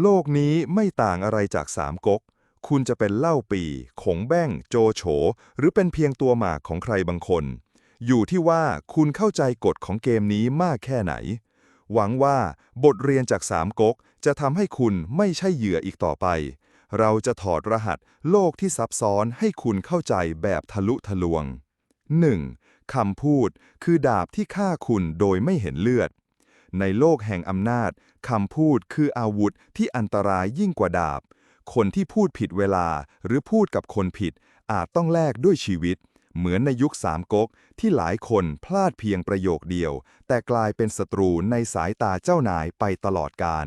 โลกนี้ไม่ต่างอะไรจากสามก๊ก คุณจะเป็นเล่าปี ขงแบ้ง โจโฉ หรือเป็นเพียงตัวหมากของใครบางคน อยู่ที่ว่าคุณเข้าใจกฎของเกมนี้มากแค่ไหน หวังว่าบทเรียนจากสามก๊กจะทำให้คุณไม่ใช่เหยื่ออีกต่อไป เราจะถอดรหัสโลกที่ซับซ้อนให้คุณเข้าใจแบบทะลุทะลวง 1. คำพูดคือดาบที่ฆ่าคุณโดยไม่เห็นเลือด ในโลกแห่งอำนาจคำพูดคืออาวุธที่อันตรายยิ่งกว่าดาบ คนที่พูดผิดเวลาหรือพูดกับคนผิด อาจต้องแลกด้วยชีวิต เหมือนในยุคสามก๊กที่หลายคนพลาดเพียงประโยคเดียว แต่กลายเป็นศัตรูในสายตาเจ้านายไปตลอดกาล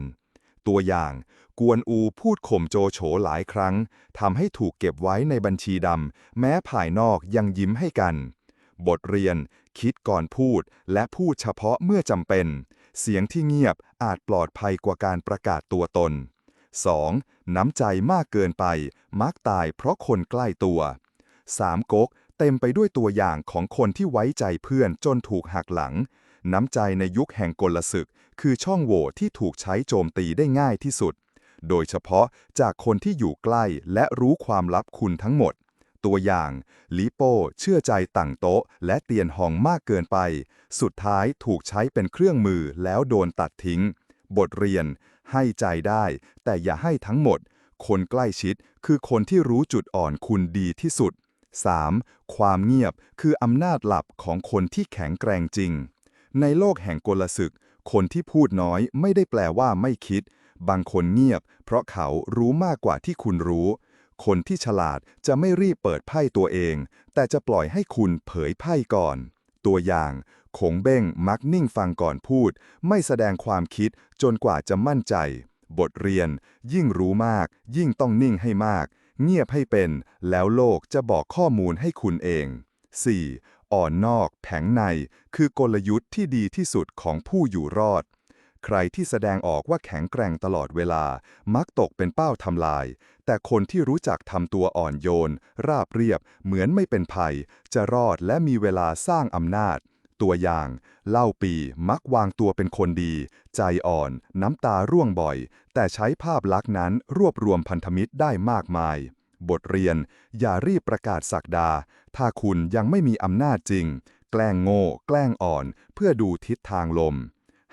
ตัวอย่าง กวนอูพูดข่มโจโฉหลายครั้งทำให้ถูกเก็บไว้ในบัญชีดำแม้ภายนอกยังยิ้มให้กัน บทเรียน คิดก่อนพูดและพูดเฉพาะเมื่อจำเป็น เสียงที่เงียบอาจปลอดภัยกว่าการประกาศตัวตน 2. น้ำใจมากเกินไป มักตายเพราะคนใกล้ตัว 3. ก๊กเต็มไปด้วยตัวอย่างของคนที่ไว้ใจเพื่อนจนถูกหักหลัง น้ำใจในยุคแห่งกลศึก คือช่องโหว่ที่ถูกใช้โจมตีได้ง่ายที่สุด โดยเฉพาะจากคนที่อยู่ใกล้และรู้ความลับคุณทั้งหมด ตัวอย่างลิโป้เชื่อใจต่างโต๊ะ และเตียนหองมากเกินไป สุดท้ายถูกใช้เป็นเครื่องมือแล้วโดนตัดทิ้ง บทเรียน ให้ใจได้ แต่อย่าให้ทั้งหมด คนใกล้ชิดคือคนที่รู้จุดอ่อนคุณดีที่สุด 3. ความเงียบคืออำนาจหลับของคนที่แข็งแกร่งจริง ในโลกแห่งกลศึก คนที่พูดน้อยไม่ได้แปลว่าไม่คิด บางคนเงียบ เพราะเขารู้มากกว่าที่คุณรู้ คนที่ฉลาดจะไม่รีบเปิดไพ่ตัวเอง แต่จะปล่อยให้คุณเผยไพ่ก่อน ตัวอย่างคงเบ้งมักนิ่งฟังก่อนพูด ไม่แสดงความคิดจนกว่าจะมั่นใจ บทเรียน ยิ่งรู้มาก ยิ่งต้องนิ่งให้มาก เงียบให้เป็น แล้วโลกจะบอกข้อมูลให้คุณเอง 4. อ่อนนอก แผงใน คือกลยุทธ์ที่ดีที่สุดของผู้อยู่รอด ใครที่แสดงออกว่าแข็งแกร่งตลอดเวลา มักตกเป็นเป้าทำลาย แต่คนที่รู้จักทำตัวอ่อนโยน ราบเรียบ เหมือนไม่เป็นภัย จะรอดและมีเวลาสร้างอำนาจ ตัวอย่าง เล่าปีมักวางตัวเป็นคนดี ใจอ่อน น้ำตาร่วงบ่อย แต่ใช้ภาพลักษณ์นั้นรวบรวมพันธมิตรได้มากมาย บทเรียน อย่ารีบประกาศสักดา ถ้าคุณยังไม่มีอำนาจจริง แกล้งโง่ แกล้งอ่อน เพื่อดูทิศทางลม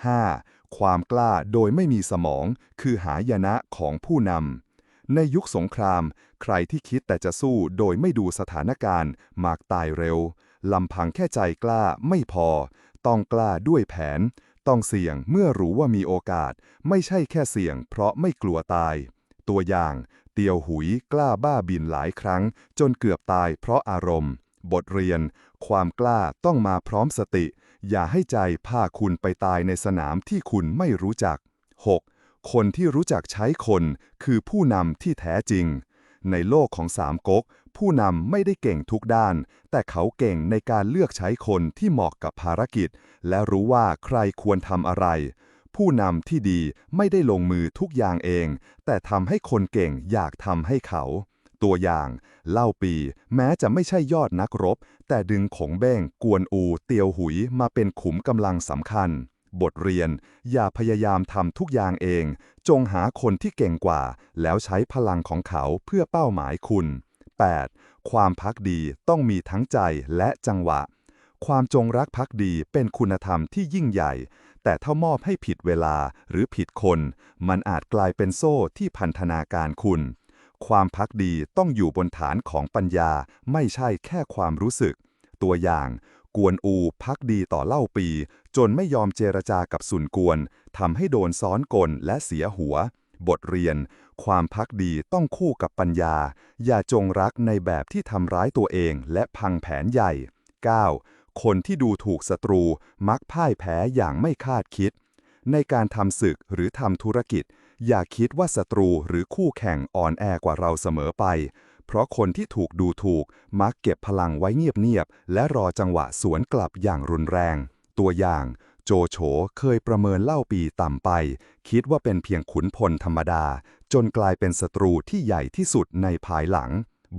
5. ความกล้าโดยไม่มีสมองคือหายนะของผู้นำ ในยุคสงคราม ใครที่คิดแต่จะสู้โดยไม่ดูสถานการณ์มักตายเร็ว ลำพังแค่ใจกล้าไม่พอ ต้องกล้าด้วยแผน ต้องเสี่ยงเมื่อรู้ว่ามีโอกาส ไม่ใช่แค่เสี่ยง เพราะไม่กลัวตาย ตัวอย่าง เตียวหุยกล้าบ้าบินหลายครั้ง จนเกือบตายเพราะอารมณ์ บทเรียน ความกล้าต้องมาพร้อมสติ อย่าให้ใจพาคุณไปตายในสนามที่คุณไม่รู้จัก 6. คนที่รู้จักใช้คนคือผู้นำที่แท้จริง ในโลกของสามก๊กผู้นำไม่ได้เก่งทุกด้าน แต่เขาเก่งในการเลือกใช้คนที่เหมาะกับภารกิจ และรู้ว่าใครควรทำอะไร ผู้นำที่ดีไม่ได้ลงมือทุกอย่างเอง แต่ทำให้คนเก่งอยากทำให้เขา ตัวอย่าง เล่าปี แม้จะไม่ใช่ยอดนักรบ แต่ดึงขงเบ้ง กวนอู เตียวหุยมาเป็นขุมกำลังสำคัญ บทเรียน อย่าพยายามทำทุกอย่างเอง จงหาคนที่เก่งกว่า แล้วใช้พลังของเขาเพื่อเป้าหมายคุณ 8. ความพักดีต้องมีทั้งใจและจังหวะ ความจงรักภักดีเป็นคุณธรรมที่ยิ่งใหญ่ แต่ถ้ามอบให้ผิดเวลาหรือผิดคน มันอาจกลายเป็นโซ่ที่พันธนาการคุณ ความพักดีต้องอยู่บนฐานของปัญญา ไม่ใช่แค่ความรู้สึก ตัวอย่าง กวนอูพักดีต่อเล่าปี จนไม่ยอมเจรจากับสุนกวนทำให้โดนซ้อนกลและเสียหัว บทเรียน ความพักดีต้องคู่กับปัญญา อย่าจงรักในแบบที่ทำร้ายตัวเองและพังแผนใหญ่ 9. คนที่ดูถูกศัตรูมักพ่ายแพ้อย่างไม่คาดคิด ในการทำศึกหรือทำธุรกิจ อย่าคิดว่าศัตรูหรือคู่แข่งอ่อนแอกว่าเราเสมอไป เพราะคนที่ถูกดูถูกมักเก็บพลังไว้เงียบๆ และรอจังหวะสวนกลับอย่างรุนแรง ตัวอย่างโจโฉเคยประเมินเล่าปีต่ำไป คิดว่าเป็นเพียงขุนพลธรรมดา จนกลายเป็นศัตรูที่ใหญ่ที่สุดในภายหลัง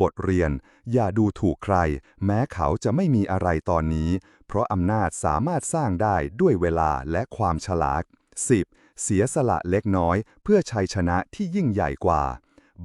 บทเรียน อย่าดูถูกใคร แม้เขาจะไม่มีอะไรตอนนี้ เพราะอำนาจสามารถสร้างได้ด้วยเวลาและความฉลาด 10. เสียสละเล็กน้อยเพื่อชัยชนะที่ยิ่งใหญ่กว่า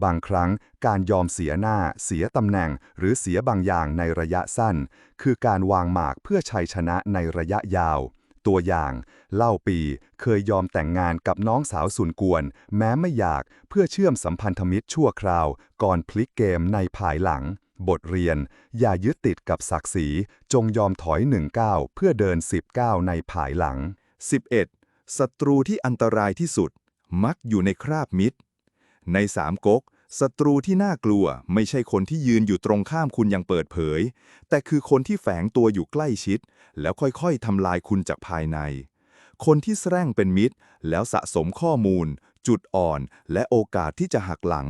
บางครั้งการยอมเสียหน้า เสียตำแหน่ง หรือเสียบางอย่างในระยะสั้น คือการวางหมากเพื่อชัยชนะในระยะยาว ตัวอย่าง เล่าปีเคยยอมแต่งงานกับน้องสาวสุนกวน แม้ไม่อยากเพื่อเชื่อมสัมพันธมิตรชั่วคราว ก่อนพลิกเกมในภายหลังบทเรียน อย่ายึดติดกับศักดิ์ศรี จงยอมถอยหนึ่งก้าวเพื่อเดินสิบก้าวในภายหลัง 11. ศัตรูที่อันตรายที่สุด มักอยู่ในคราบมิตร ในสามก๊กศัตรูที่น่ากลัวไม่ใช่คนที่ยืนอยู่ตรงข้ามคุณอย่างเปิดเผย แต่คือคนที่แฝงตัวอยู่ใกล้ชิด แล้วค่อยๆทำลายคุณจากภายใน คนที่แสร้งเป็นมิตร แล้วสะสมข้อมูล จุดอ่อน และโอกาสที่จะหักหลัง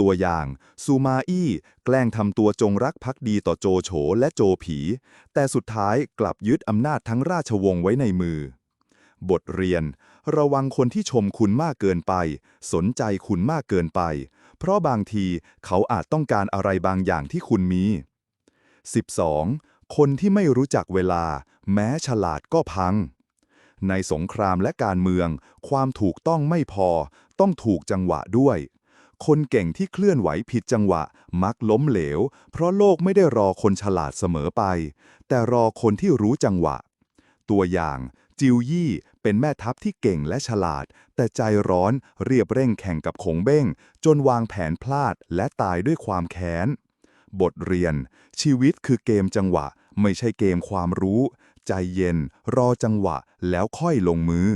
ตัวอย่างซูมาอี้แกล้งทำตัวจงรักภักดีต่อโจโฉและโจผี แต่สุดท้ายกลับยึดอำนาจทั้งราชวงศ์ไว้ในมือ บทเรียน ระวังคนที่ชมคุณมากเกินไป สนใจคุณมากเกินไป เพราะบางทีเขาอาจต้องการอะไรบางอย่างที่คุณมี 12. คนที่ไม่รู้จักเวลา แม้ฉลาดก็พัง ในสงครามและการเมือง ความถูกต้องไม่พอ ต้องถูกจังหวะด้วย คนเก่งที่เคลื่อนไหวผิดจังหวะ มักล้มเหลว เพราะโลกไม่ได้รอคนฉลาดเสมอไป แต่รอคนที่รู้จังหวะ ตัวอย่าง จิวยี่เป็นแม่ทัพที่เก่งและฉลาด แต่ใจร้อนเรียบเร่งแข่งกับขงเบ้ง จนวางแผนพลาดและตายด้วยความแค้น บทเรียน ชีวิตคือเกมจังหวะ ไม่ใช่เกมความรู้ ใจเย็น รอจังหวะแล้วค่อยลงมือ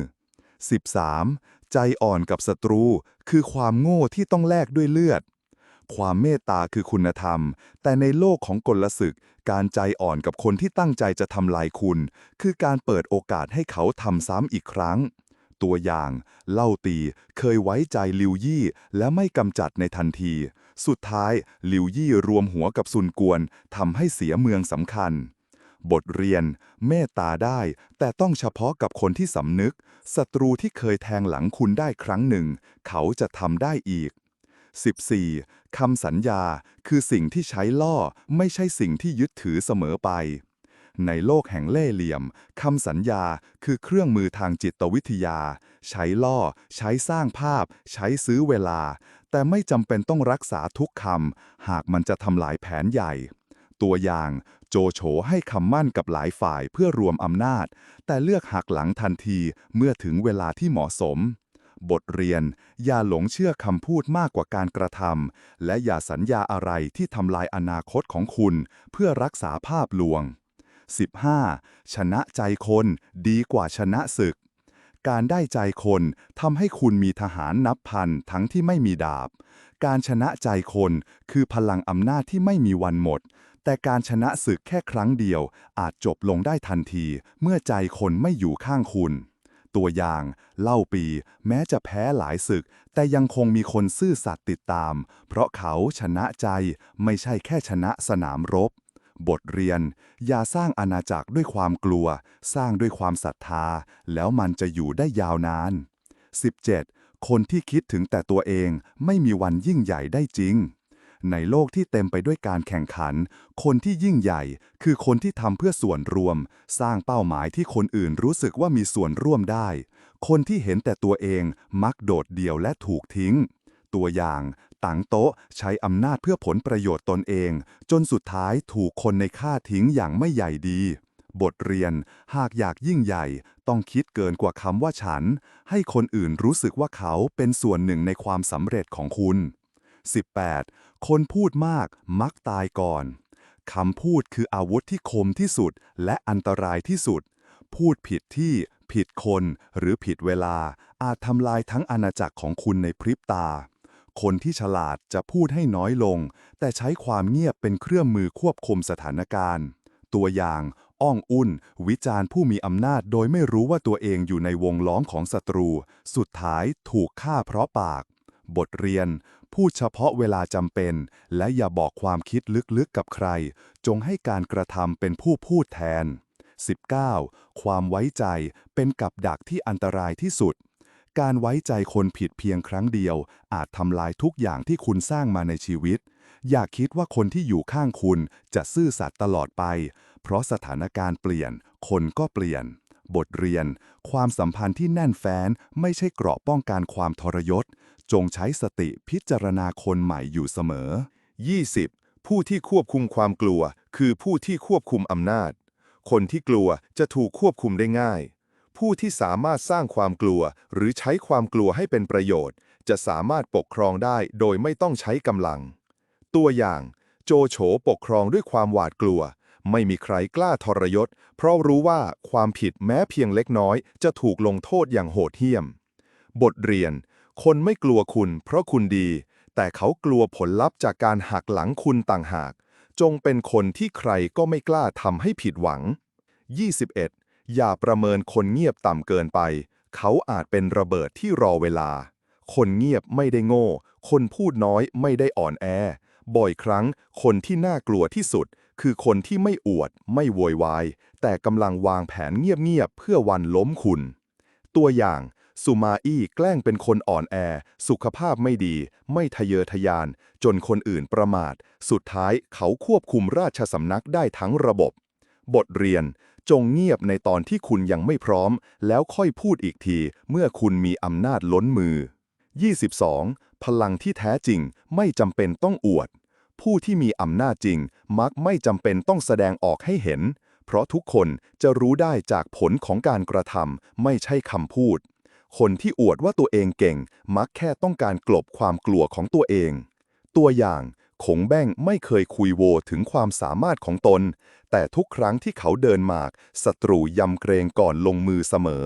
13. ใจอ่อนกับศัตรู คือความโง่ที่ต้องแลกด้วยเลือด ความเมตตาคือคุณธรรม แต่ในโลกของกลศึก การใจอ่อนกับคนที่ตั้งใจจะทำลายคุณ คือการเปิดโอกาสให้เขาทำซ้ำอีกครั้ง ตัวอย่าง เล่าตีเคยไว้ใจลิวยี่ และไม่กำจัดในทันที สุดท้ายลิวยี่รวมหัวกับซุนกวนทำให้เสียเมืองสำคัญบทเรียน เมตตาได้ แต่ต้องเฉพาะกับคนที่สำนึก ศัตรูที่เคยแทงหลังคุณได้ครั้งหนึ่ง เขาจะทำได้อีก 14. คำสัญญาคือสิ่งที่ใช้ล่อไม่ใช่สิ่งที่ยึดถือเสมอไป ในโลกแห่งเล่ห์เหลี่ยมคำสัญญาคือเครื่องมือทางจิตวิทยา ใช้ล่อ ใช้สร้างภาพ ใช้ซื้อเวลา แต่ไม่จำเป็นต้องรักษาทุกคำหากมันจะทำลายแผนใหญ่ ตัวอย่างโจโฉให้คำมั่นกับหลายฝ่ายเพื่อรวมอำนาจ แต่เลือกหักหลังทันทีเมื่อถึงเวลาที่เหมาะสม บทเรียน อย่าหลงเชื่อคำพูดมากกว่าการกระทำและอย่าสัญญาอะไรที่ทำลายอนาคตของคุณ เพื่อรักษาภาพลวง 15. ชนะใจคนดีกว่าชนะศึก การได้ใจคนทำให้คุณมีทหารนับพันทั้งที่ไม่มีดาบ การชนะใจคนคือพลังอำนาจที่ไม่มีวันหมด แต่การชนะศึกแค่ครั้งเดียวอาจจบลงได้ทันที เมื่อใจคนไม่อยู่ข้างคุณ ตัวอย่าง เล่าปี แม้จะแพ้หลายศึก แต่ยังคงมีคนซื่อสัตย์ติดตาม เพราะเขาชนะใจไม่ใช่แค่ชนะสนามรบ บทเรียน อย่าสร้างอาณาจักรด้วยความกลัว สร้างด้วยความศรัทธา แล้วมันจะอยู่ได้ยาวนาน 17. คนที่คิดถึงแต่ตัวเองไม่มีวันยิ่งใหญ่ได้จริง ในโลกที่เต็มไปด้วยการแข่งขัน คนที่ยิ่งใหญ่ คือคนที่ทำเพื่อส่วนรวม สร้างเป้าหมายที่คนอื่นรู้สึกว่ามีส่วนร่วมได้ คนที่เห็นแต่ตัวเองมักโดดเดี่ยวและถูกทิ้ง ตัวอย่างตังโต๊ะใช้อำนาจเพื่อผลประโยชน์ตนเอง จนสุดท้ายถูกคนในค่าทิ้งอย่างไม่ใหญ่ดีบทเรียน หากอยากยิ่งใหญ่ ต้องคิดเกินกว่าคำว่าฉัน ให้คนอื่นรู้สึกว่าเขาเป็นส่วนหนึ่งในความสำเร็จของคุณ 18. คนพูดมากมักตายก่อน คำพูดคืออาวุธที่คมที่สุดและอันตรายที่สุด พูดผิดที่ ผิดคน หรือผิดเวลา อาจทำลายทั้งอาณาจักรของคุณในพริบตา คนที่ฉลาดจะพูดให้น้อยลง แต่ใช้ความเงียบเป็นเครื่องมือควบคุมสถานการณ์ ตัวอย่างอ้องอุ่น วิจารณ์ผู้มีอำนาจโดยไม่รู้ว่าตัวเองอยู่ในวงล้อมของศัตรู สุดท้ายถูกฆ่าเพราะปาก บทเรียน พูดเฉพาะเวลาจำเป็น และอย่าบอกความคิดลึกๆกับใคร จงให้การกระทำเป็นผู้พูดแทน 19. ความไว้ใจเป็นกับดักที่อันตรายที่สุด การไว้ใจคนผิดเพียงครั้งเดียว อาจทำลายทุกอย่างที่คุณสร้างมาในชีวิต อย่าคิดว่าคนที่อยู่ข้างคุณจะซื่อสัตย์ตลอดไป เพราะสถานการณ์เปลี่ยน คนก็เปลี่ยน บทเรียน ความสัมพันธ์ที่แน่นแฟ้นไม่ใช่เกราะป้องกันความทรยศ จงใช้สติพิจารณาคนใหม่อยู่เสมอ 20. ผู้ที่ควบคุมความกลัว คือผู้ที่ควบคุมอำนาจ คนที่กลัวจะถูกควบคุมได้ง่าย ผู้ที่สามารถสร้างความกลัว หรือใช้ความกลัวให้เป็นประโยชน์ จะสามารถปกครองได้โดยไม่ต้องใช้กำลัง ตัวอย่าง โจโฉปกครองด้วยความหวาดกลัว ไม่มีใครกล้าทรยศ เพราะรู้ว่าความผิดแม้เพียงเล็กน้อย จะถูกลงโทษอย่างโหดเหี้ยม บทเรียน คนไม่กลัวคุณเพราะคุณดี แต่เขากลัวผลลัพธ์จากการหักหลังคุณต่างหาก จงเป็นคนที่ใครก็ไม่กล้าทำให้ผิดหวัง 21. อย่าประเมินคนเงียบต่ำเกินไป เขาอาจเป็นระเบิดที่รอเวลา คนเงียบไม่ได้โง่ คนพูดน้อยไม่ได้อ่อนแอ บ่อยครั้งคนที่น่ากลัวที่สุด คือคนที่ไม่อวด ไม่โวยวาย แต่กำลังวางแผนเงียบๆเพื่อวันล้มคุณ ตัวอย่าง สุมาอี้แกล้งเป็นคนอ่อนแอ สุขภาพไม่ดี ไม่ทะเยอทะยาน จนคนอื่นประมาท สุดท้ายเขาควบคุมราชสำนักได้ทั้งระบบ บทเรียน จงเงียบในตอนที่คุณยังไม่พร้อม แล้วค่อยพูดอีกที เมื่อคุณมีอำนาจล้นมือ 22. พลังที่แท้จริงไม่จำเป็นต้องอวด ผู้ที่มีอำนาจจริง มักไม่จำเป็นต้องแสดงออกให้เห็น เพราะทุกคนจะรู้ได้จากผลของการกระทำไม่ใช่คำพูด คนที่อวดว่าตัวเองเก่ง มักแค่ต้องการกลบความกลัวของตัวเอง ตัวอย่างขงแบ้งไม่เคยคุยโวถึงความสามารถของตน แต่ทุกครั้งที่เขาเดินหมากศัตรูยำเกรงก่อนลงมือเสมอ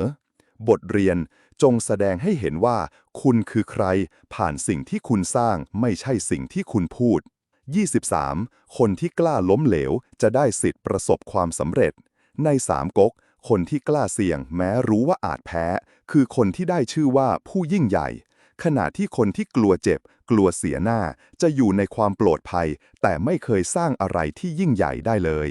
บทเรียนจงแสดงให้เห็นว่า คุณคือใคร ผ่านสิ่งที่คุณสร้างไม่ใช่สิ่งที่คุณพูด 23. คนที่กล้าล้มเหลวจะได้สิทธิ์ประสบความสำเร็จ ในสามก๊ก คนที่กล้าเสี่ยงแม้รู้ว่าอาจแพ้ คือคนที่ได้ชื่อว่าผู้ยิ่งใหญ่ ขณะที่คนที่กลัวเจ็บ กลัวเสียหน้า จะอยู่ในความโปรดภัย แต่ไม่เคยสร้างอะไรที่ยิ่งใหญ่ได้เลย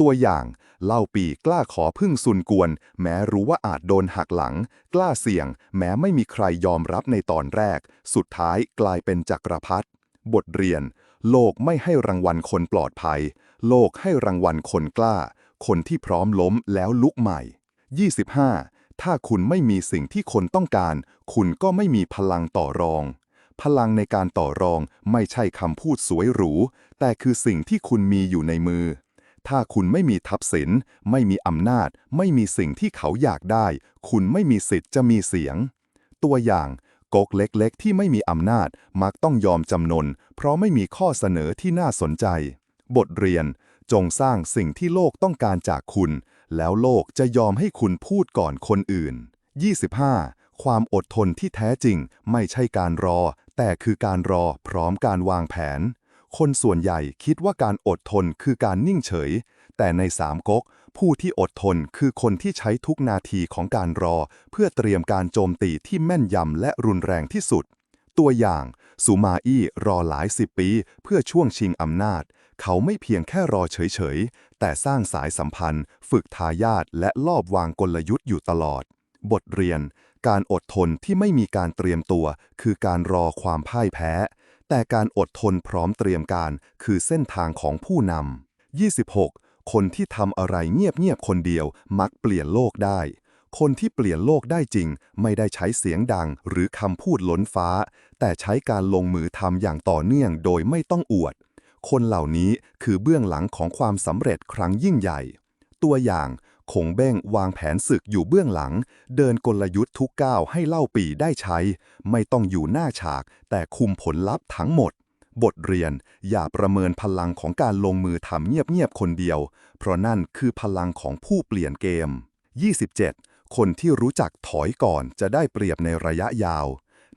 ตัวอย่างเล่าปีกล้าขอพึ่งซุนกวน แม้รู้ว่าอาจโดนหักหลัง กล้าเสี่ยง แม้ไม่มีใครยอมรับในตอนแรก สุดท้ายกลายเป็นจักรพรรดิบทเรียน โลกไม่ให้รางวัลคนปลอดภัย โลกให้รางวัลคนกล้า คนที่พร้อมล้มแล้วลุกใหม่ 25. ถ้าคุณไม่มีสิ่งที่คนต้องการ คุณก็ไม่มีพลังต่อรอง พลังในการต่อรองไม่ใช่คำพูดสวยหรู แต่คือสิ่งที่คุณมีอยู่ในมือ ถ้าคุณไม่มีทัพสิน ไม่มีอำนาจ ไม่มีสิ่งที่เขาอยากได้ คุณไม่มีสิทธิ์จะมีเสียง ตัวอย่างก๊กเล็กๆ ที่ไม่มีอำนาจมักต้องยอมจำนน เพราะไม่มีข้อเสนอที่น่าสนใจ บทเรียน จงสร้างสิ่งที่โลกต้องการจากคุณ แล้วโลกจะยอมให้คุณพูดก่อนคนอื่น 25. ความอดทนที่แท้จริงไม่ใช่การรอ แต่คือการรอพร้อมการวางแผน คนส่วนใหญ่คิดว่าการอดทนคือการนิ่งเฉย แต่ในสามก๊กผู้ที่อดทนคือคนที่ใช้ทุกนาทีของการรอ เพื่อเตรียมการโจมตีที่แม่นยำและรุนแรงที่สุด ตัวอย่างสุมาอี้รอหลายสิบปี เพื่อช่วงชิงอำนาจ เขาไม่เพียงแค่รอเฉยๆ แต่สร้างสายสัมพันธ์ ฝึกทายาทและลอบวางกลยุทธ์อยู่ตลอด บทเรียน การอดทนที่ไม่มีการเตรียมตัว คือการรอความพ่ายแพ้ แต่การอดทนพร้อมเตรียมการ คือเส้นทางของผู้นำ 26. คนที่ทำอะไรเงียบๆ คนเดียวมักเปลี่ยนโลกได้ คนที่เปลี่ยนโลกได้จริง ไม่ได้ใช้เสียงดังหรือคำพูดล้นฟ้า แต่ใช้การลงมือทำอย่างต่อเนื่องโดยไม่ต้องอวด คนเหล่านี้คือเบื้องหลังของความสำเร็จครั้งยิ่งใหญ่ ตัวอย่างคงเบ้งวางแผนศึกอยู่เบื้องหลัง เดินกลยุทธ์ทุกก้าวให้เล่าปีได้ใช้ ไม่ต้องอยู่หน้าฉาก แต่คุมผลลัพธ์ทั้งหมด บทเรียนอย่าประเมินพลังของการลงมือทำเงียบๆคนเดียว เพราะนั่นคือพลังของผู้เปลี่ยนเกม 27. คนที่รู้จักถอยก่อนจะได้เปรียบในระยะยาว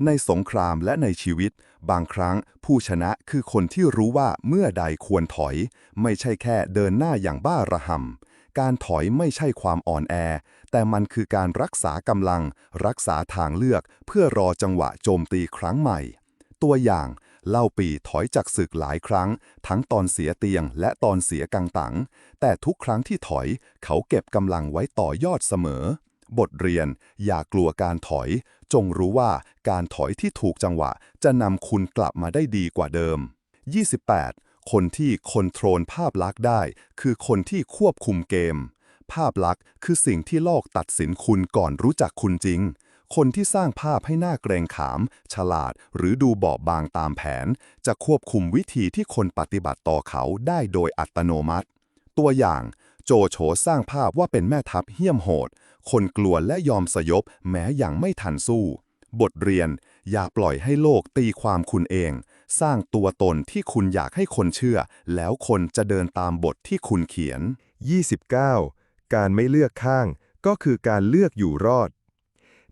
ในสงครามและในชีวิต บางครั้งผู้ชนะคือคนที่รู้ว่าเมื่อใดควรถอย ไม่ใช่แค่เดินหน้าอย่างบ้าระห่ำการถอยไม่ใช่ความอ่อนแอ แต่มันคือการรักษากำลัง รักษาทางเลือก เพื่อรอจังหวะโจมตีครั้งใหม่ ตัวอย่างเล่าปีถอยจากศึกหลายครั้ง ทั้งตอนเสียเตียงและตอนเสียกังตังแต่ทุกครั้งที่ถอย เขาเก็บกำลังไว้ต่อยอดเสมอ บทเรียน อย่ากลัวการถอย จงรู้ว่าการถอยที่ถูกจังหวะ จะนำคุณกลับมาได้ดีกว่าเดิม 28. คนที่คอนโทรลภาพลักษณ์ได้ คือคนที่ควบคุมเกม ภาพลักษณ์คือสิ่งที่โลกตัดสินคุณก่อนรู้จักคุณจริง คนที่สร้างภาพให้หน้าเกรงขาม ฉลาด หรือดูบอบบางตามแผน จะควบคุมวิธีที่คนปฏิบัติต่อเขาได้โดยอัตโนมัติ ตัวอย่าง โจโฉสร้างภาพว่าเป็นแม่ทัพเหี้ยมโหด คนกลัวและยอมสยบแม้ยังไม่ทันสู้ บทเรียน อย่าปล่อยให้โลกตีความคุณเอง สร้างตัวตนที่คุณอยากให้คนเชื่อ แล้วคนจะเดินตามบทที่คุณเขียน 29 การไม่เลือกข้าง ก็คือการเลือกอยู่รอด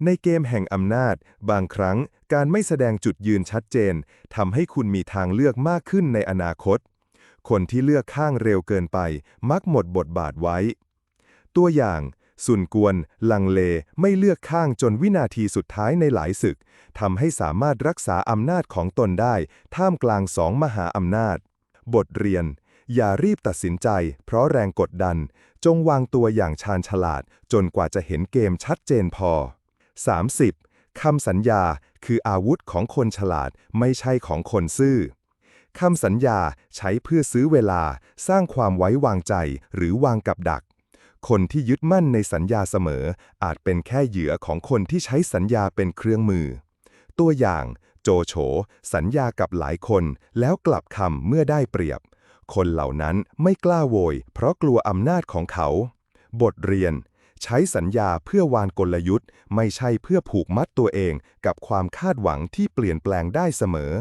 ในเกมแห่งอำนาจ บางครั้งการไม่แสดงจุดยืนชัดเจนทำให้คุณมีทางเลือกมากขึ้นในอนาคต คนที่เลือกข้างเร็วเกินไป มักหมดบทบาทไว้ ตัวอย่าง สุนกวน ลังเล ไม่เลือกข้างจนวินาทีสุดท้ายในหลายศึกทำให้สามารถรักษาอำนาจของตนได้ ท่ามกลางสองมหาอำนาจ บทเรียน อย่ารีบตัดสินใจ เพราะแรงกดดัน จงวางตัวอย่างชาญฉลาด จนกว่าจะเห็นเกมชัดเจนพอ 30. คำสัญญาคืออาวุธของคนฉลาดไม่ใช่ของคนซื่อคำสัญญาใช้เพื่อซื้อเวลา สร้างความไว้วางใจหรือวางกับดัก คนที่ยึดมั่นในสัญญาเสมอ อาจเป็นแค่เหยื่อของคนที่ใช้สัญญาเป็นเครื่องมือ ตัวอย่าง โจโฉ สัญญากับหลายคน แล้วกลับคำเมื่อได้เปรียบ คนเหล่านั้นไม่กล้าโวย เพราะกลัวอำนาจของเขา บทเรียน ใช้สัญญาเพื่อวานกลยุทธ์ ไม่ใช่เพื่อผูกมัดตัวเองกับความคาดหวังที่เปลี่ยนแปลงได้เสมอ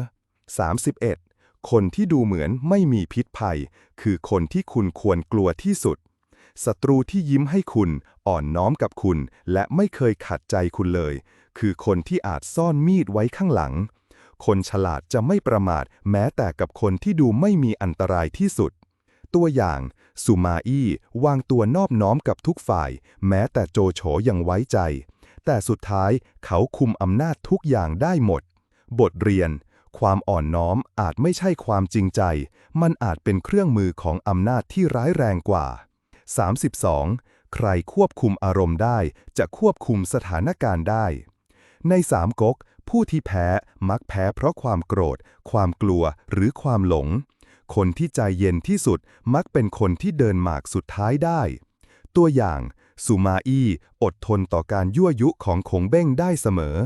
31. คนที่ดูเหมือนไม่มีพิษภัย คือคนที่คุณควรกลัวที่สุด ศัตรูที่ยิ้มให้คุณ อ่อนน้อมกับคุณ และไม่เคยขัดใจคุณเลย คือคนที่อาจซ่อนมีดไว้ข้างหลัง คนฉลาดจะไม่ประมาท แม้แต่กับคนที่ดูไม่มีอันตรายที่สุด ตัวอย่างสุมาอี้วางตัวนอบน้อมกับทุกฝ่าย แม้แต่โจโฉยังไว้ใจ แต่สุดท้ายเขาคุมอำนาจทุกอย่างได้หมด บทเรียน ความอ่อนน้อมอาจไม่ใช่ความจริงใจ มันอาจเป็นเครื่องมือของอำนาจที่ร้ายแรงกว่า 32. ใครควบคุมอารมณ์ได้ จะควบคุมสถานการณ์ได้ ในสามก๊ก ผู้ที่แพ้มักแพ้เพราะความโกรธ ความกลัวหรือความหลง คนที่ใจเย็นที่สุดมักเป็นคนที่เดินหมากสุดท้ายได้ ตัวอย่างสุมาอี้อดทนต่อการยั่วยุของคงเบ้งได้เสมอ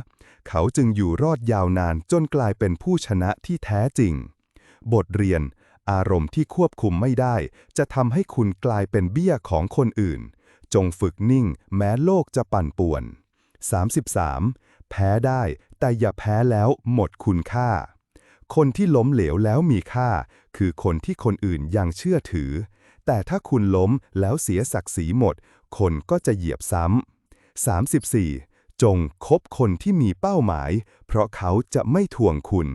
เขาจึงอยู่รอดยาวนานจนกลายเป็นผู้ชนะที่แท้จริง บทเรียน อารมณ์ที่ควบคุมไม่ได้ จะทำให้คุณกลายเป็นเบี้ยของคนอื่น จงฝึกนิ่ง แม้โลกจะปั่นป่วน 33. แพ้ได้แต่อย่าแพ้แล้วหมดคุณค่า คนที่ล้มเหลวแล้วมีค่า คือคนที่คนอื่นยังเชื่อถือ แต่ถ้าคุณล้มแล้วเสียศักดิ์ศรีหมด คนก็จะเหยียบซ้ำ 34. จงคบคนที่มีเป้าหมาย เพราะเขาจะไม่ทวงคุณ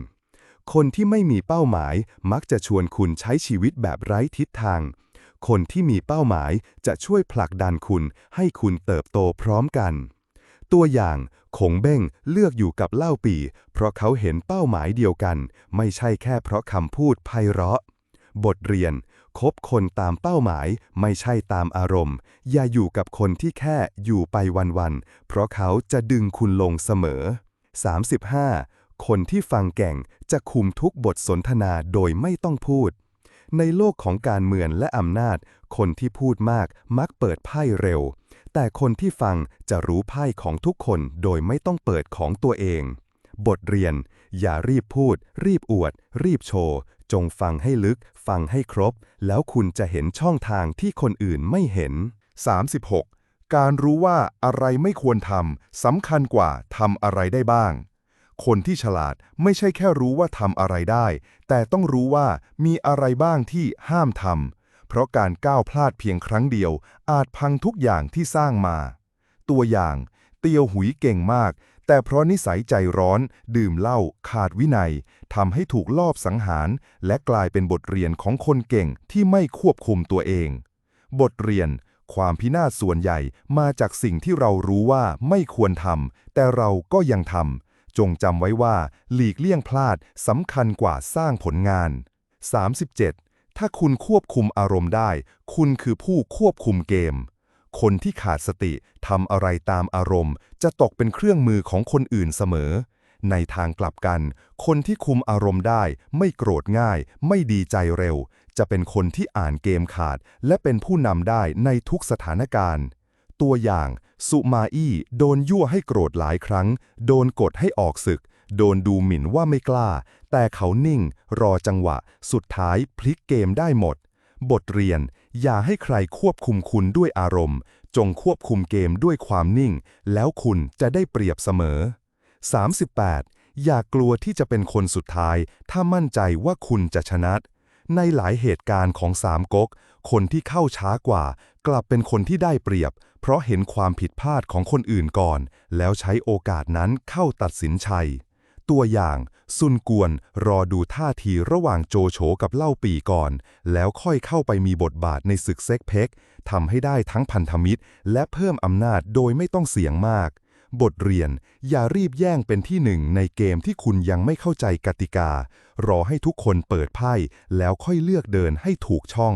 คนที่ไม่มีเป้าหมายมักจะชวนคุณใช้ชีวิตแบบไร้ทิศทาง คนที่มีเป้าหมายจะช่วยผลักดันคุณ ให้คุณเติบโตพร้อมกัน ตัวอย่างคงเบ้งเลือกอยู่กับเล่าปี เพราะเขาเห็นเป้าหมายเดียวกัน ไม่ใช่แค่เพราะคำพูดไพเราะ บทเรียน คบคนตามเป้าหมาย ไม่ใช่ตามอารมณ์ อย่าอยู่กับคนที่แค่อยู่ไปวันๆ เพราะเขาจะดึงคุณลงเสมอ 35. คนที่ฟังแก่งจะคุมทุกบทสนทนาโดยไม่ต้องพูด ในโลกของการเมืองและอำนาจ คนที่พูดมากมักเปิดไพ่เร็ว แต่คนที่ฟังจะรู้ไพ่ของทุกคนโดยไม่ต้องเปิดของตัวเอง บทเรียน อย่ารีบพูด รีบอวด รีบโชว์ จงฟังให้ลึก ฟังให้ครบ แล้วคุณจะเห็นช่องทางที่คนอื่นไม่เห็น 36. การรู้ว่าอะไรไม่ควรทำสำคัญกว่าทำอะไรได้บ้าง คนที่ฉลาดไม่ใช่แค่รู้ว่าทำอะไรได้ แต่ต้องรู้ว่ามีอะไรบ้างที่ห้ามทำเพราะการก้าวพลาดเพียงครั้งเดียว อาจพังทุกอย่างที่สร้างมา ตัวอย่าง เตียวหุยเก่งมาก แต่เพราะนิสัยใจร้อน ดื่มเหล้าขาดวินัยทำให้ถูกลอบสังหาร และกลายเป็นบทเรียนของคนเก่งที่ไม่ควบคุมตัวเอง บทเรียนความพินาศส่วนใหญ่มาจากสิ่งที่เรารู้ว่าไม่ควรทำแต่เราก็ยังทำ จงจำไว้ว่าหลีกเลี่ยงพลาดสำคัญกว่าสร้างผลงาน 37. ถ้าคุณควบคุมอารมณ์ได้ คุณคือผู้ควบคุมเกม คนที่ขาดสติทำอะไรตามอารมณ์ จะตกเป็นเครื่องมือของคนอื่นเสมอ ในทางกลับกัน คนที่คุมอารมณ์ได้ ไม่โกรธง่าย ไม่ดีใจเร็ว จะเป็นคนที่อ่านเกมขาด และเป็นผู้นำได้ในทุกสถานการณ์ ตัวอย่าง สุมาอี้โดนยั่วให้โกรธหลายครั้ง โดนกดให้ออกศึก โดนดูหมิ่นว่าไม่กล้า แต่เขานิ่ง รอจังหวะ สุดท้ายพลิกเกมได้หมด บทเรียน อย่าให้ใครควบคุมคุณด้วยอารมณ์ จงควบคุมเกมด้วยความนิ่ง แล้วคุณจะได้เปรียบเสมอ 38. อย่ากลัวที่จะเป็นคนสุดท้าย ถ้ามั่นใจว่าคุณจะชนะในหลายเหตุการณ์ของสามก๊ก คนที่เข้าช้ากว่า กลับเป็นคนที่ได้เปรียบ เพราะเห็นความผิดพลาดของคนอื่นก่อน แล้วใช้โอกาสนั้นเข้าตัดสินชัย ตัวอย่างซุนกวนรอดูท่าทีระหว่างโจโฉกับเล่าปีก่อน แล้วค่อยเข้าไปมีบทบาทในศึกเซ็กเพ็กทำให้ได้ทั้งพันธมิตร และเพิ่มอำนาจโดยไม่ต้องเสี่ยงมาก บทเรียน อย่ารีบแย่งเป็นที่หนึ่งในเกมที่คุณยังไม่เข้าใจกติกา รอให้ทุกคนเปิดไพ่แล้วค่อยเลือกเดินให้ถูกช่อง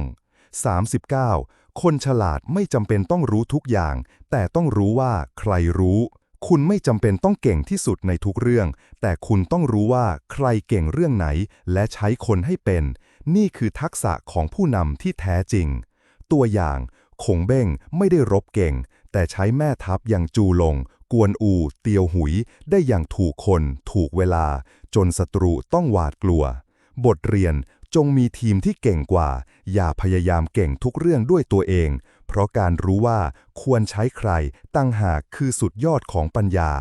39. คนฉลาดไม่จำเป็นต้องรู้ทุกอย่าง แต่ต้องรู้ว่าใครรู้ คุณไม่จำเป็นต้องเก่งที่สุดในทุกเรื่อง แต่คุณต้องรู้ว่าใครเก่งเรื่องไหน และใช้คนให้เป็น นี่คือทักษะของผู้นำที่แท้จริง ตัวอย่างคงเบ้งไม่ได้รบเก่ง แต่ใช้แม่ทัพอย่างจูลง กวนอู เตียวหุย ได้อย่างถูกคน ถูกเวลา จนศัตรูต้องหวาดกลัว บทเรียน จงมีทีมที่เก่งกว่า อย่าพยายามเก่งทุกเรื่องด้วยตัวเอง เพราะการรู้ว่าควรใช้ใครตั้งหากคือสุดยอดของปัญญา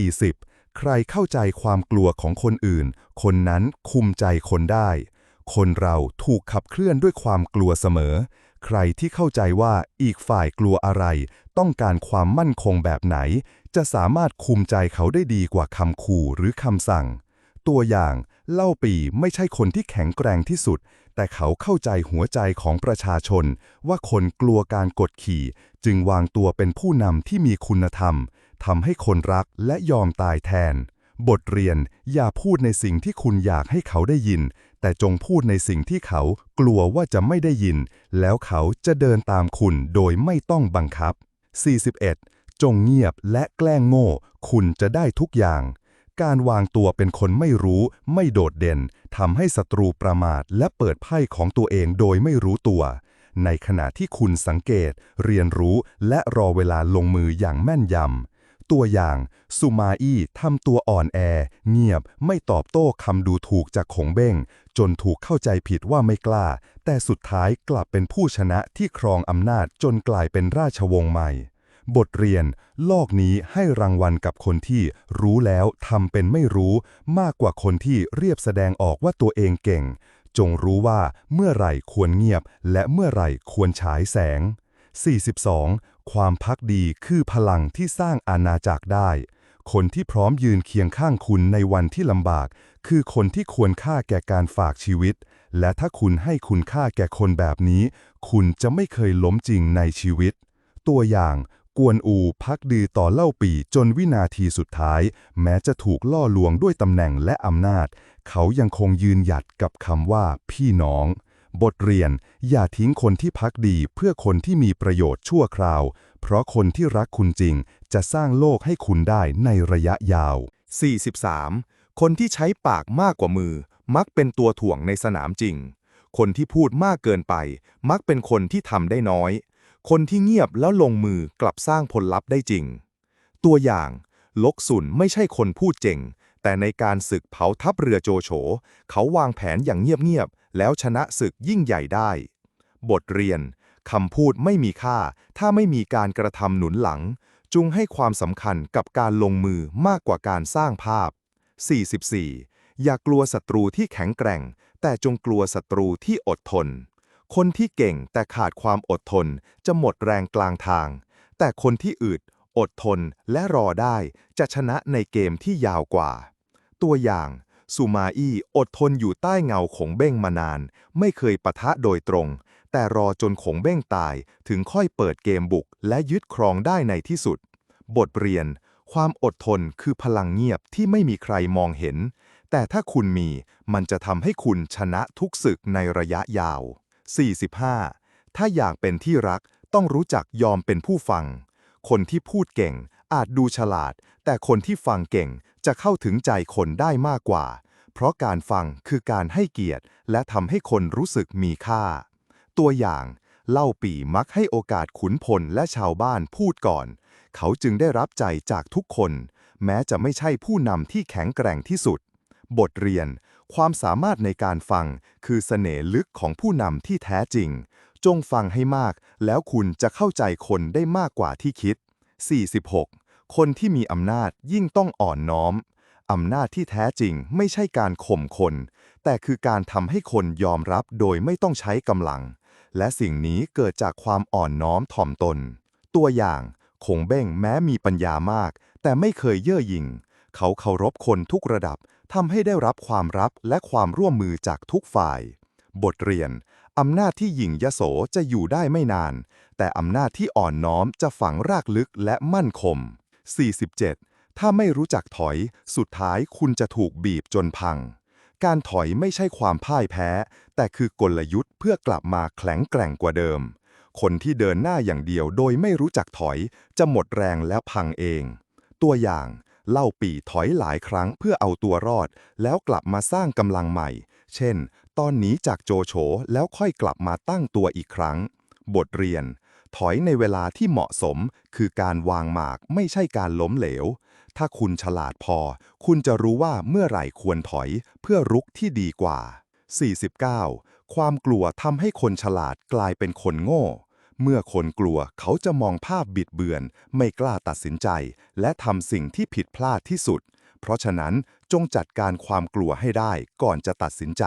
40. ใครเข้าใจความกลัวของคนอื่น คนนั้นคุมใจคนได้ คนเราถูกขับเคลื่อนด้วยความกลัวเสมอ ใครที่เข้าใจว่าอีกฝ่ายกลัวอะไร ต้องการความมั่นคงแบบไหน จะสามารถคุมใจเขาได้ดีกว่าคำขู่หรือคำสั่ง ตัวอย่าง เล่าปีไม่ใช่คนที่แข็งแกร่งที่สุด แต่เขาเข้าใจหัวใจของประชาชน ว่าคนกลัวการกดขี่ จึงวางตัวเป็นผู้นำที่มีคุณธรรมทำให้คนรักและยอมตายแทน บทเรียนอย่าพูดในสิ่งที่คุณอยากให้เขาได้ยิน แต่จงพูดในสิ่งที่เขากลัวว่าจะไม่ได้ยิน แล้วเขาจะเดินตามคุณโดยไม่ต้องบังคับ 41. จงเงียบและแกล้งโง่ คุณจะได้ทุกอย่าง การวางตัวเป็นคนไม่รู้ไม่โดดเด่นทำให้ศัตรูประมาทและเปิดไพ่ของตัวเองโดยไม่รู้ตัว ในขณะที่คุณสังเกต เรียนรู้และรอเวลาลงมืออย่างแม่นยำ ตัวอย่างสุมาอี้ทำตัวอ่อนแอ เงียบไม่ตอบโต้คำดูถูกจากขงเบ้ง จนถูกเข้าใจผิดว่าไม่กล้า แต่สุดท้ายกลับเป็นผู้ชนะที่ครองอำนาจจนกลายเป็นราชวงศ์ใหม่ บทเรียน โลกนี้ให้รางวัลกับคนที่รู้แล้วทำเป็นไม่รู้ มากกว่าคนที่เรียบแสดงออกว่าตัวเองเก่ง จงรู้ว่าเมื่อไหร่ควรเงียบ และเมื่อไหร่ควรฉายแสง 42. ความพักดีคือพลังที่สร้างอาณาจักรได้ คนที่พร้อมยืนเคียงข้างคุณในวันที่ลำบาก คือคนที่ควรค่าแก่การฝากชีวิต และถ้าคุณให้คุณค่าแก่คนแบบนี้ คุณจะไม่เคยล้มจริงในชีวิต ตัวอย่าง กวนอูพักดีต่อเล่าปีจนวินาทีสุดท้าย แม้จะถูกล่อลวงด้วยตำแหน่งและอำนาจ เขายังคงยืนหยัดกับคำว่าพี่น้อง บทเรียน อย่าทิ้งคนที่พักดีเพื่อคนที่มีประโยชน์ชั่วคราว เพราะคนที่รักคุณจริง จะสร้างโลกให้คุณได้ในระยะยาว 43. คนที่ใช้ปากมากกว่ามือ มักเป็นตัวถ่วงในสนามจริง คนที่พูดมากเกินไป มักเป็นคนที่ทำได้น้อย คนที่เงียบแล้วลงมือกลับสร้างผลลัพธ์ได้จริง ตัวอย่าง ลกสุนไม่ใช่คนพูดเจ๋ง แต่ในการศึกเผาทัพเรือโจโฉ เขาวางแผนอย่างเงียบๆ แล้วชนะศึกยิ่งใหญ่ได้ บทเรียน คำพูดไม่มีค่า ถ้าไม่มีการกระทำหนุนหลัง จุงให้ความสำคัญกับการลงมือมากกว่าการสร้างภาพ 44. อย่ากลัวศัตรูที่แข็งแกร่ง แต่จงกลัวศัตรูที่อดทน คนที่เก่งแต่ขาดความอดทนจะหมดแรงกลางทาง แต่คนที่อึด อดทนและรอได้จะชนะในเกมที่ยาวกว่า ตัวอย่างสุมาอี้อดทนอยู่ใต้เงาของเบ้งมานาน ไม่เคยปะทะโดยตรง แต่รอจนขงเบ้งตายถึงค่อยเปิดเกมบุกและยึดครองได้ในที่สุด บทเรียน ความอดทนคือพลังเงียบที่ไม่มีใครมองเห็น แต่ถ้าคุณมีมันจะทำให้คุณชนะทุกศึกในระยะยาว 45. ถ้าอยากเป็นที่รักต้องรู้จักยอมเป็นผู้ฟัง คนที่พูดเก่งอาจดูฉลาด แต่คนที่ฟังเก่งจะเข้าถึงใจคนได้มากกว่า เพราะการฟังคือการให้เกียรติ และทำให้คนรู้สึกมีค่า ตัวอย่างเล่าปีมักให้โอกาสขุนพลและชาวบ้านพูดก่อน เขาจึงได้รับใจจากทุกคน แม้จะไม่ใช่ผู้นำที่แข็งแกร่งที่สุด บทเรียน ความสามารถในการฟังคือเสน่ห์ลึกของผู้นำที่แท้จริง จงฟังให้มาก แล้วคุณจะเข้าใจคนได้มากกว่าที่คิด 46 คนที่มีอำนาจยิ่งต้องอ่อนน้อม อำนาจที่แท้จริงไม่ใช่การข่มคน แต่คือการทำให้คนยอมรับโดยไม่ต้องใช้กำลัง และสิ่งนี้เกิดจากความอ่อนน้อมถ่อมตน ตัวอย่าง คงเบ้งแม้มีปัญญามาก แต่ไม่เคยเย่อหยิ่ง เขาเคารพคนทุกระดับทำให้ได้รับความรับและความร่วมมือจากทุกฝ่าย บทเรียน อำนาจที่หยิ่งยโสจะอยู่ได้ไม่นาน แต่อำนาจที่อ่อนน้อมจะฝังรากลึกและมั่นคง 47 ถ้าไม่รู้จักถอย สุดท้ายคุณจะถูกบีบจนพัง การถอยไม่ใช่ความพ่ายแพ้ แต่คือกลยุทธ์เพื่อกลับมาแข็งแกร่งกว่าเดิม คนที่เดินหน้าอย่างเดียวโดยไม่รู้จักถอย จะหมดแรงและพังเอง ตัวอย่าง เล่าปีถอยหลายครั้งเพื่อเอาตัวรอด แล้วกลับมาสร้างกำลังใหม่ เช่น ตอนหนีจากโจโฉแล้วค่อยกลับมาตั้งตัวอีกครั้ง บทเรียน ถอยในเวลาที่เหมาะสม คือการวางหมากไม่ใช่การล้มเหลว ถ้าคุณฉลาดพอ คุณจะรู้ว่าเมื่อไหร่ควรถอย เพื่อรุกที่ดีกว่า 49 ความกลัวทำให้คนฉลาดกลายเป็นคนโง่ เมื่อคนกลัวเขาจะมองภาพบิดเบือน ไม่กล้าตัดสินใจ และทำสิ่งที่ผิดพลาดที่สุด เพราะฉะนั้นจงจัดการความกลัวให้ได้ก่อนจะตัดสินใจ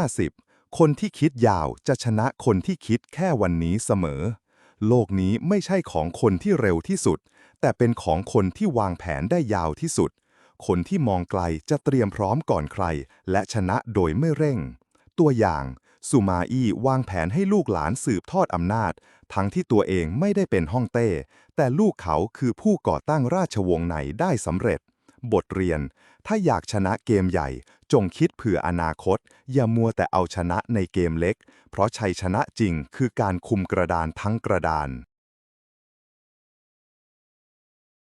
50. คนที่คิดยาวจะชนะคนที่คิดแค่วันนี้เสมอ โลกนี้ไม่ใช่ของคนที่เร็วที่สุด แต่เป็นของคนที่วางแผนได้ยาวที่สุด คนที่มองไกลจะเตรียมพร้อมก่อนใคร และชนะโดยไม่เร่ง ตัวอย่าง สุมาอี้วางแผนให้ลูกหลานสืบทอดอำนาจ ทั้งที่ตัวเองไม่ได้เป็นฮ่องเต้ แต่ลูกเขาคือผู้ก่อตั้งราชวงศ์ไหนได้สำเร็จ บทเรียน ถ้าอยากชนะเกมใหญ่ จงคิดเผื่ออนาคต อย่ามัวแต่เอาชนะในเกมเล็ก เพราะชัยชนะจริงคือการคุมกระดานทั้งกระดาน